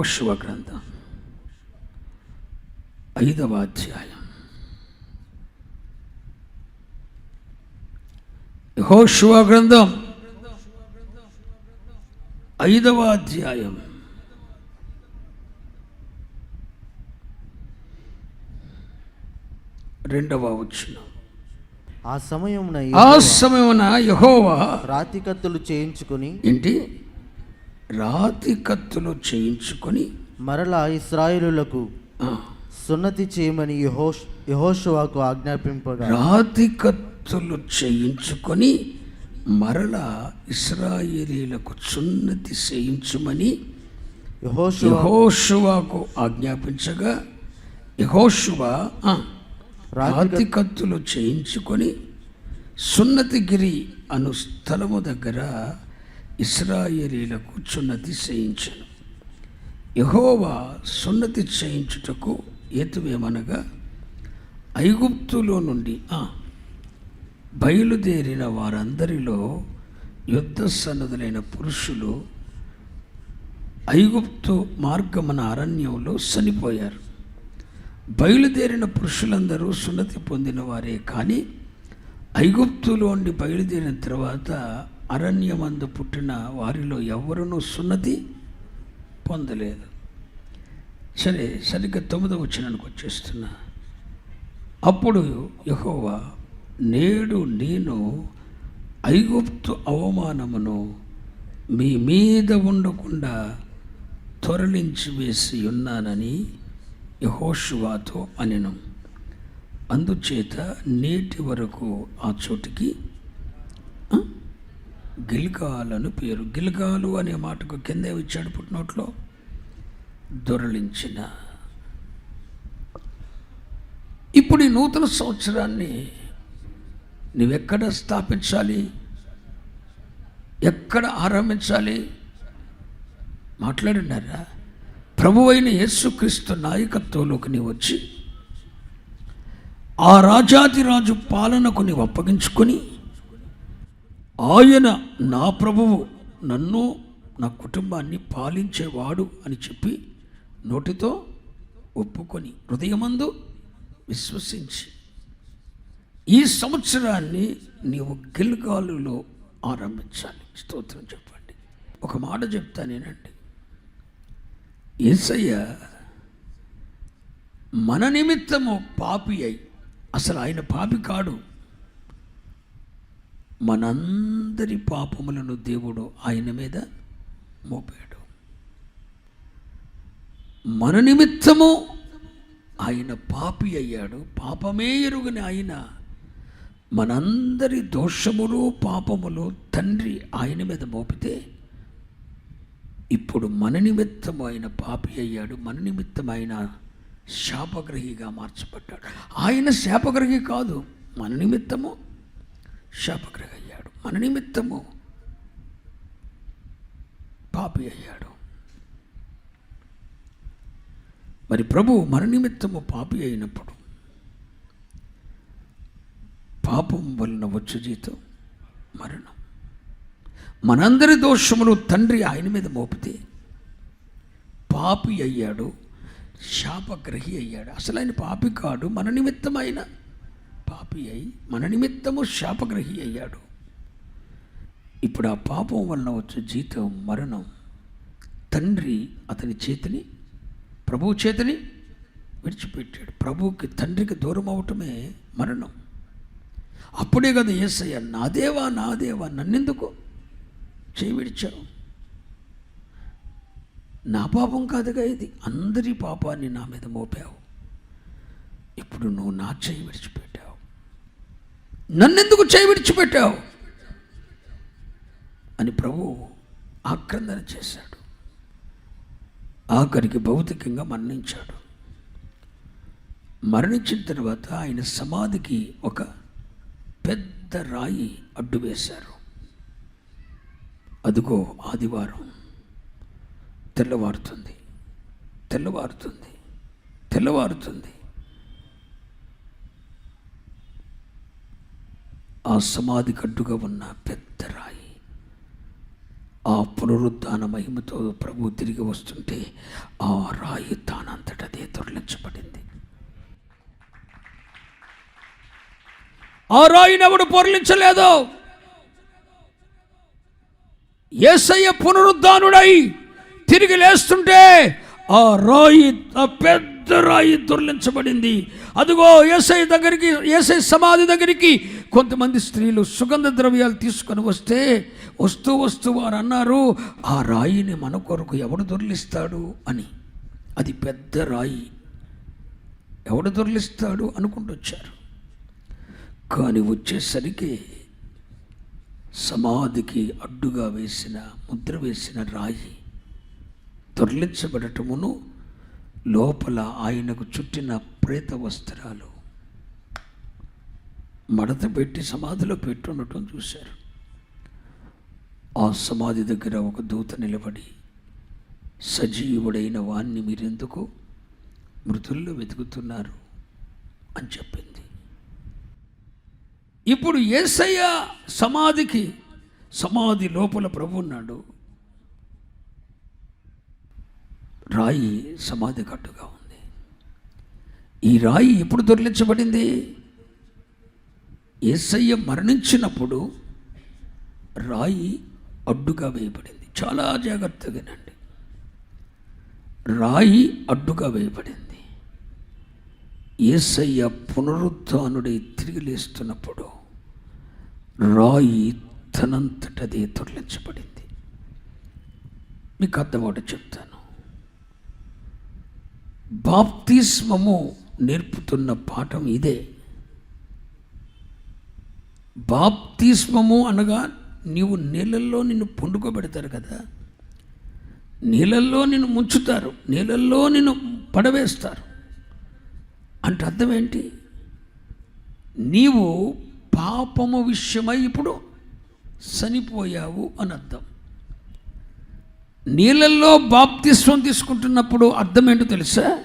యహోశివ గ్రంథం. ఐదవ అధ్యాయం. యహోశివ గ్రంథం. ఐదవ అధ్యాయం. రెండవ వచ్చిన ఆ సమయమున ఆ సమయమున యహోవా రాతి కత్తులు చేయించుకుని ఏంటి? రాతి కత్తులు చేయించుకొని మరలా ఇస్రాయేలులకు సున్నతి చేయమని యహోష్ యహోషువాకు ఆజ్ఞాపింపగా. రాతి కత్తులు చేయించుకొని మరలా ఇస్రాయేలీలకు సున్నతి చేయించమని యహోషువ యహోషువాకు ఆజ్ఞాపించగా యహోషువ రాతి కత్తులు చేయించుకొని సున్నతిగిరి అను స్థలము దగ్గర ఇస్రాయేలీలకు సున్నతి చేయించను యహోవా సున్నతి చేయించుటకు ఏతువేమనగా ఐగుప్తులో నుండి బయలుదేరిన వారందరిలో యుద్ధ సన్నదులైన పురుషులు ఐగుప్తు మార్గమన అరణ్యంలో చనిపోయారు. బయలుదేరిన పురుషులందరూ సున్నతి పొందిన వారే కానీ ఐగుప్తులోండి బయలుదేరిన తర్వాత అరణ్యమందు పుట్టిన వారిలో ఎవరునూ సున్నతి పొందలేదు. సరే సరిగ్గా తొమ్మిదవ వచ్చినానికి వచ్చేస్తున్నా. అప్పుడు యహోవా నేడు నేను ఐగుప్తు అవమానమును మీ మీద ఉండకుండా తొరలించి వేసి ఉన్నానని యహోషువాతో అనెను. అందుచేత నేటి వరకు ఆ చోటికి గిల్గాలను పేరు. గిల్గాలు అనే మాటకు కింద ఇచ్చాడు పుట్టినోట్లో? దొరలించిన. ఇప్పుడు ఈ నూతన సంవత్సరాన్ని నువ్వెక్కడ స్థాపించాలి? ఎక్కడ ఆరంభించాలి? మాట్లాడినారా? ప్రభు అయిన యేసుక్రీస్తు నాయకత్వంలోకి నీవు వచ్చి ఆ రాజాదిరాజు పాలనకు నీవు అప్పగించుకొని ఆయన నా ప్రభువు నన్ను నా కుటుంబాన్ని పాలించేవాడు అని చెప్పి నోటితో ఒప్పుకొని హృదయమందు విశ్వసించి ఈ సంవత్సరాన్ని నీవు గిల్గాలులో ఆరంభించాలి. స్తోత్రం చెప్పండి. ఒక మాట చెప్తా నేనండి. ఏసయ్య మన నిమిత్తము పాపి అయి అసలు ఆయన పాపి కాడు. మనందరి పాపములను దేవుడు ఆయన మీద మోపాడు. మన నిమిత్తము ఆయన పాపి అయ్యాడు పాపమే ఎరుగని ఆయన. మనందరి దోషములు పాపములు తండ్రి ఆయన మీద మోపితే ఇప్పుడు మన నిమిత్తం ఆయన పాపి అయ్యాడు మన నిమిత్తం ఆయన శాపగ్రహిగా మార్చబడ్డాడు. ఆయన శాపగ్రహి కాదు మన నిమిత్తము శాపగ్రహి అయ్యాడు మన నిమిత్తము పాపి అయ్యాడు. మరి ప్రభు మన నిమిత్తము పాపి అయినప్పుడు పాపం వలన వచ్చు జీతం మరణం. మనందరి దోషములు తండ్రి ఆయన మీద మోపితే పాపి అయ్యాడు శాపగ్రహి అయ్యాడు. అసలు ఆయన పాపి కాడు మన నిమిత్తం ఆయన పాపి అయి మన నిమిత్తము శాపగ్రహి అయ్యాడు. ఇప్పుడు ఆ పాపం వలన వచ్చే జీతం మరణం. తండ్రి అతని చేతిని ప్రభువు చేతిని విడిచిపెట్టాడు. ప్రభువుకి తండ్రికి దూరం అవటమే మరణం. అప్పుడే కదా ఏసయ్య నా దేవా నా దేవా నన్నెందుకు చేయి విడిచావు? నా పాపం కాదుగా ఇది. అందరి పాపాన్ని నా మీద మోపావు. ఇప్పుడు నువ్వు నా చేయి విడిచిపెట్టావు నన్నెందుకు చేయి విడిచిపెట్టావు అని ప్రభు ఆక్రందన చేశాడు. ఆఖరికి భౌతికంగా మరణించాడు. మరణించిన తర్వాత ఆయన సమాధికి ఒక పెద్ద రాయి అడ్డు వేశారు. అదిగో ఆదివారం తెల్లవారుతుంది తెల్లవారుతుంది తెల్లవారుతుంది. ఆ సమాధి కట్టుగా ఉన్న పెద్ద రాయి. ఆ పునరుద్ధాన మహిమతో ప్రభు తిరిగి వస్తుంటే ఆ రాయి తానంతటదే తొరలించబడింది. ఆ రాయిని ఎవడు పొరలించలేదు? ఏసయ్య పునరుద్ధానుడై తిరిగి లేస్తుంటే ఆ రాయి ఆ పెద్ద రాయి దొర్లించబడింది అదిగో ఏసై దగ్గరికి ఏసై సమాధి దగ్గరికి కొంతమంది స్త్రీలు సుగంధ ద్రవ్యాలు తీసుకొని వస్తే వస్తూ వస్తూ వారు అన్నారు ఆ రాయిని మన కొరకు ఎవడు దొర్లిస్తాడు? అని. అది పెద్ద రాయి. ఎవడు దొర్లిస్తాడు అనుకుంటూ వచ్చారు. కానీ వచ్చేసరికి సమాధికి అడ్డుగా వేసిన ముద్ర వేసిన రాయి దొర్లించబడటమును లోపల ఆయనకు చుట్టిన ప్రేత వస్త్రాలు మడత పెట్టి సమాధిలో పెట్టుండటం చూశారు. ఆ సమాధి దగ్గర ఒక దూత నిలబడి సజీవుడైన వాణ్ణి మీరెందుకు మృతుల్లో వెతుకుతున్నారు? అని చెప్పింది. ఇప్పుడు ఏసయ్య సమాధికి సమాధి లోపల ప్రభు ఉన్నాడు. రాయి సమాధి కట్టుగా ఉంది. ఈ రాయి ఎప్పుడు దొరిలించబడింది? ఏసయ్య మరణించినప్పుడు రాయి అడ్డుగా వేయబడింది. చాలా జాగ్రత్తగానండి రాయి అడ్డుగా వేయబడింది. ఏసయ్య పునరుత్డై తిరిగి లేస్తున్నప్పుడు రాయి తనంతటదే తొలగించబడింది మీకు అర్థమాట చెప్తాను. బాప్తిస్మము నేర్పుతున్న పాఠం ఇదే. బాప్తిస్మము అనగా నీవు నీళ్ళల్లో నిన్ను పండుకోబెడతారు కదా. నీళ్ళల్లో నిన్ను ముంచుతారు. నీళ్ళల్లో నిన్ను పడవేస్తారు. అంటే అర్థం ఏంటి? నీవు పాపము విషయమై ఇప్పుడు చనిపోయావు అని అర్థం. నీళ్ళల్లో బాప్తిస్వం తీసుకుంటున్నప్పుడు అర్థం ఏంటో తెలుసా?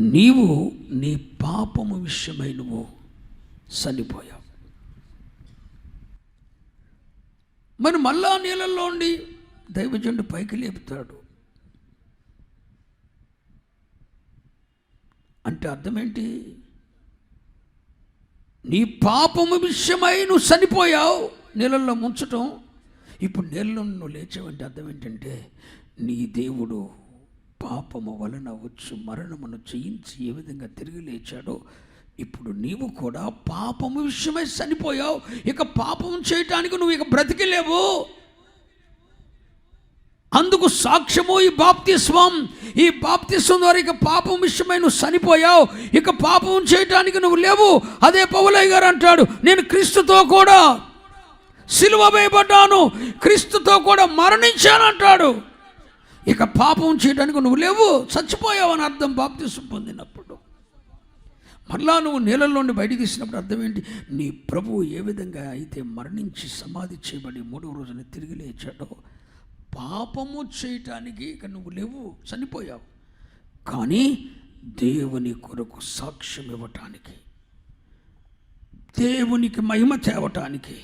నీవు నీ పాపము విషయమై నువ్వు చనిపోయావు. మరి మళ్ళా నీళ్ళల్లో ఉండి దైవజనుడు పైకి లేపుతాడు. అంటే అర్థం ఏంటి నీ పాపము విషయమై నువ్వు చనిపోయావు నీళ్ళల్లో ముంచటం. ఇప్పుడు నీళ్ళు నువ్వు లేచావంటే అర్థం ఏంటంటే నీ దేవుడు పాపము వలన వచ్చు మరణమును చేయించి ఏ విధంగా తిరిగి లేచాడో ఇప్పుడు నీవు కూడా పాపము విషయమై చనిపోయావు. ఇక పాపం చేయటానికి నువ్వు ఇక బ్రతికిలేవు. అందుకు సాక్ష్యము ఈ బాప్తిస్వం ఈ బాప్తిస్వం ద్వారా ఇక పాపం విషయమై నువ్వు చనిపోయావు. ఇక పాపం చేయటానికి నువ్వు లేవు. అదే పౌలయ్య గారు అంటాడు నేను క్రీస్తుతో కూడా సిలువ వేయబడ్డాను. క్రీస్తుతో కూడా మరణించానంటాడు ఇక పాపం చేయడానికి నువ్వు లేవు. చచ్చిపోయావు అని అర్థం బాప్తిస్వం పొందినప్పుడు. మరలా నువ్వు నీళ్ళలోండి బయటికి తీసినప్పుడు అర్థం ఏంటి? నీ ప్రభువు ఏ విధంగా అయితే మరణించి సమాధి చేయబడి మూడవ రోజున తిరిగి లేచాడో పాపము చేయటానికి ఇక నువ్వు లేవు చనిపోయావు. కానీ దేవుని కొరకు సాక్ష్యం ఇవ్వటానికి దేవునికి మహిమ తేవటానికి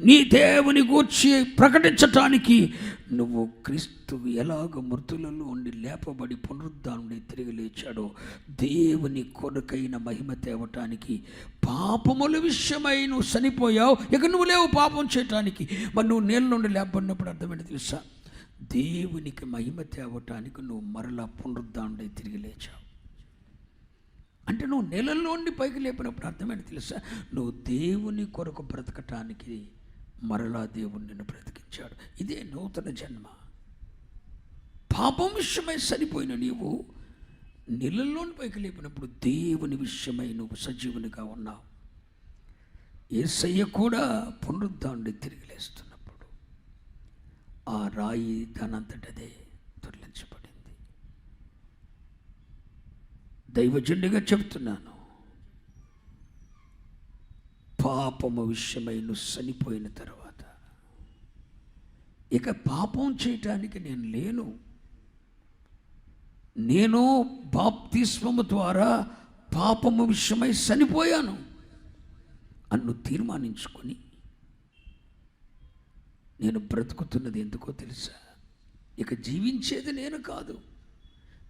నీ దేవుని గూర్చి ప్రకటించటానికి నువ్వు క్రీస్తు ఎలాగ మృతులలో ఉండి లేపబడి పునరుద్ధానుడి తిరిగి లేచాడో దేవుని కొరకైన మహిమ తేవటానికి పాపముల విషయమై నువ్వు చనిపోయావు. ఇక నువ్వు లేవు పాపం చేయటానికి. మరి నువ్వు నీళ్ళ నుండి లేపబడినప్పుడు అర్థమైంది తెలుసా? దేవునికి మహిమ తేవటానికి నువ్వు మరలా పునరుద్ధానుడై తిరిగి లేచావు. అంటే నువ్వు నెలల్లోండి పైకి లేపినప్పుడు అర్థమైంది తెలుసా? నువ్వు దేవుని కొరకు బ్రతకటానికి మరలా దేవుడు నిన్ను బ్రతికించాడు. ఇదే నూతన జన్మ. పాపం విషయమై సరిపోయిన నీవు నీళ్ళల్లోని పైకి లేపినప్పుడు దేవుని విషయమై నువ్వు సజీవునిగా ఉన్నావు. ఏసయ్య కూడా పునరుద్ధాన్ని తిరిగి లేస్తున్నప్పుడు ఆ రాయి దానంతటదే తొలగించబడింది దైవజుండిగా చెబుతున్నాను పాపము విషయమై నువ్వు చనిపోయిన తర్వాత. ఇక పాపం చేయటానికి నేను లేను. నేను బాప్తిస్వము ద్వారా పాపము విషయమై చనిపోయాను అన్ను తీర్మానించుకొని నేను బ్రతుకుతున్నది ఎందుకో తెలుసా? ఇక జీవించేది నేను కాదు.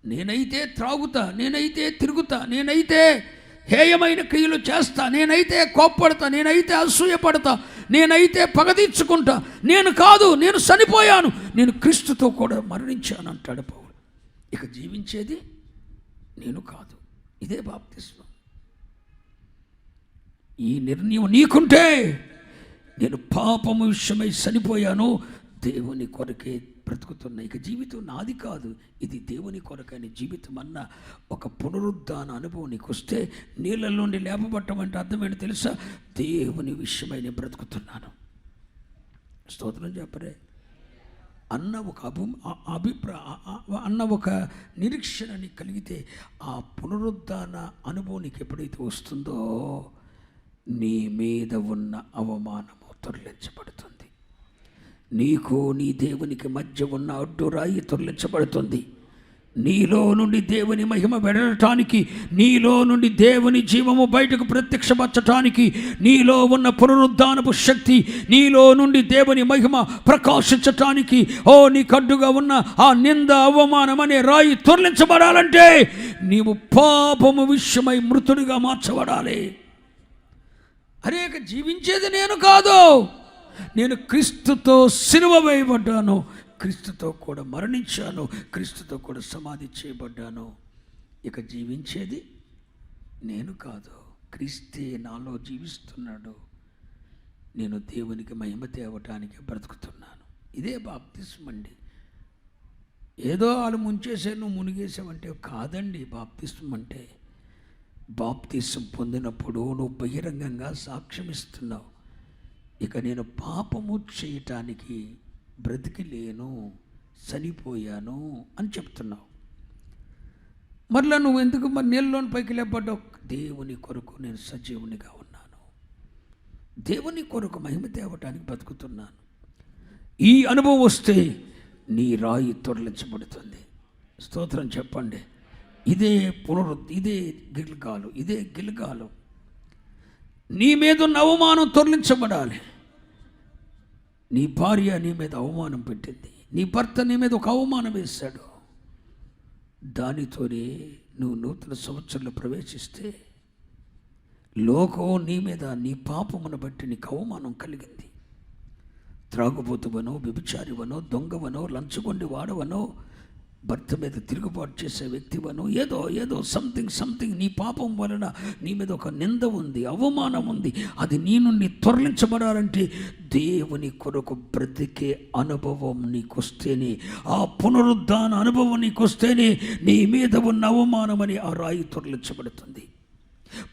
నేనైతే త్రాగుతా నేనైతే తిరుగుతా నేనైతే హేయమైన క్రియలు చేస్తా నేనైతే కోప్పడతా నేనైతే అసూయపడతా నేనైతే పగదీర్చుకుంటా నేను కాదు నేను చనిపోయాను నేను క్రీస్తుతో కూడా మరణించాను అంటాడు పౌలు. ఇక జీవించేది నేను కాదు ఇదే బాప్తిస్వం ఈ నిర్ణయం నీకుంటే నేను పాపము విషయమై చనిపోయాను దేవుని కొరకే బ్రతుకుతున్నా. ఇక జీవితం నాది కాదు. ఇది దేవుని కొరకని జీవితం అన్న ఒక పునరుద్ధాన అనుభవం నీకు వస్తే నీళ్ళ నుండి లేపబట్టం అంటే అర్థమేంటి తెలుసా? దేవుని విషయమై నేను బ్రతుకుతున్నాను. స్తోత్రం చెప్పరే. అన్న ఒక అభి అభిప్రా అన్న ఒక నిరీక్షణని కలిగితే ఆ పునరుద్ధాన అనుభవం నీకు ఎప్పుడైతే వస్తుందో నీ మీద ఉన్న అవమానము తొలగించబడుతుంది నీకు నీ దేవునికి మధ్య ఉన్న అడ్డు రాయి తొలగించబడుతుంది నీలో నుండి దేవుని మహిమ వెడటానికి నీలో నుండి దేవుని జీవము బయటకు ప్రత్యక్షపరచటానికి నీలో ఉన్న పునరుద్ధానపు శక్తి నీలో నుండి దేవుని మహిమ ప్రకాశించటానికి ఓ నీ కడ్డుగా ఉన్న ఆ నింద అవమానం అనే రాయి తొలగించబడాలంటే నీవు పాపము విషయమై మృతుడిగా మార్చబడాలి. అనేక జీవించేది నేను కాదు. నేను క్రీస్తుతో సిలువ వేయబడ్డాను. క్రీస్తుతో కూడా మరణించాను. క్రీస్తుతో కూడా సమాధి చేయబడ్డాను. ఇక జీవించేది నేను కాదు. క్రీస్తే నాలో జీవిస్తున్నాడు. నేను దేవునికి మహిమ తేవటానికి బ్రతుకుతున్నాను. ఇదే బాప్తిస్మ అండి. ఏదో వాళ్ళు ముంచేసే నువ్వు మునిగేసావంటే కాదండి బాప్తిస్మ అంటే. బాప్తిసం పొందినప్పుడు నువ్వు బహిరంగంగా సాక్ష్యమిస్తున్నావు. ఇక నేను పాపము చేయటానికి బ్రతికి లేను చనిపోయాను అని చెప్తున్నావు. మరలా నువ్వు ఎందుకు మరి నీళ్ళలోని పైకి లేపడ్డావు దేవుని కొరకు నేను సజీవునిగా ఉన్నాను. దేవుని కొరకు మహిమ తేవటానికి బతుకుతున్నాను. ఈ అనుభవం వస్తే నీ రాయి తొరలించబడుతుంది. స్తోత్రం చెప్పండి. ఇదే పునరుద్ధి ఇదే గిల్గాలు ఇదే గిల్గాలు. నీ మీద ఉన్న అవమానం తొలగించబడాలి. నీ భార్య నీ మీద అవమానం పెట్టింది. నీ భర్త నీ మీద ఒక అవమానం వేశాడు. దానితోనే నువ్వు నూతన సంవత్సరంలో ప్రవేశిస్తే లోకం నీ మీద నీ పాపమును బట్టి నీకు అవమానం కలిగింది. త్రాగుబోతువనో వ్యభిచారివనో దొంగవనో లంచుకొండి వాడవనో భర్త మీద తిరుగుబాటు చేసే వ్యక్తివను ఏదో ఏదో సంథింగ్ సంథింగ్ నీ పాపం వలన నీ మీద ఒక నింద ఉంది అవమానం ఉంది. అది నీ నుండి తొరలించబడాలంటే దేవుని కొరకు బ్రతికే అనుభవం నీకొస్తేనే ఆ పునరుద్ధాన అనుభవం నీకొస్తేనే నీ మీద ఉన్న అవమానమని ఆ రాయి తొరలించబడుతుంది.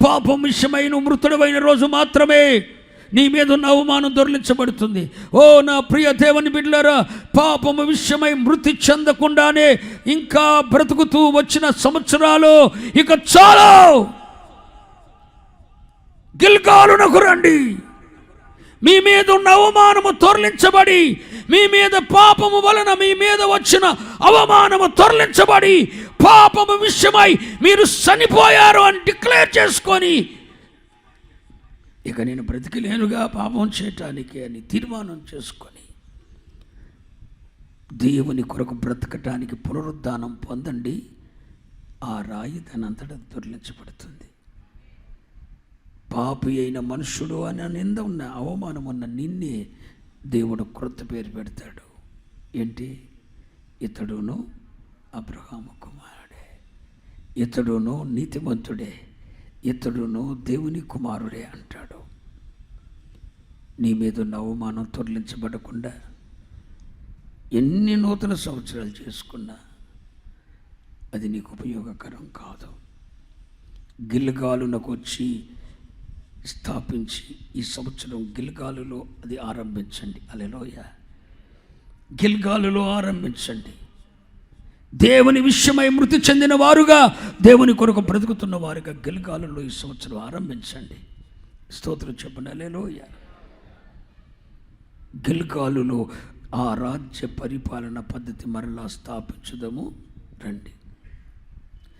పాపం విషయమైన మృతుడమైన రోజు మాత్రమే నీ మీద ఉన్న అవమానం దొరిలించబడుతుంది. ఓ నా ప్రియ దేవుని బిడ్డలారా పాపము విషయమై మృతి చెందకుండానే ఇంకా బ్రతుకుతూ వచ్చిన సంవత్సరాలు ఇక చాలు. గిల్గాలునకు రండి. మీ మీద ఉన్న అవమానము తొరలించబడి మీ మీద పాపము వలన మీ మీద వచ్చిన అవమానము తొరలించబడి పాపము విషయమై మీరు చనిపోయారు అని డిక్లేర్ చేసుకొని ఇక నేను బ్రతికిలేనుగా పాపం చేయటానికి అని తీర్మానం చేసుకొని దేవుని కొరకు బ్రతకటానికి పునరుద్ధానం పొందండి. ఆ రాయి దానంతటా దుర్లించబడుతుంది. పాపి అయిన మనుషుడు అని నింద ఉన్న అవమానం ఉన్న నిన్నే దేవుడు క్రొత్త పేరు పెడతాడు. ఏంటి? ఇతడును అబ్రహాము కుమారుడే. ఇతడును నీతిమంతుడే. ఇతడును దేవుని కుమారుడే అంటాడు. నీ మీద ఉన్న అవమానం తొలగించబడకుండా ఎన్ని నూతన సంవత్సరాలు చేసుకున్నా అది నీకు ఉపయోగకరం కాదు. గిల్గాలునకు వచ్చి స్థాపించి ఈ సంవత్సరం గిల్గాలులో అది ఆరంభించండి. అలెలోయ. గిల్గాలులో ఆరంభించండి. దేవుని విషయమై మృతి చెందిన వారుగా దేవుని కొరకు బ్రతుకుతున్న వారుగా గిల్గాలులో ఈ సంవత్సరం ఆరంభించండి. స్తోత్రం చెప్పండి. అలేలోయ గిల్గాలులో ఆ రాజ్య పరిపాలన పద్ధతి మరలా స్థాపించుదాము. రండి.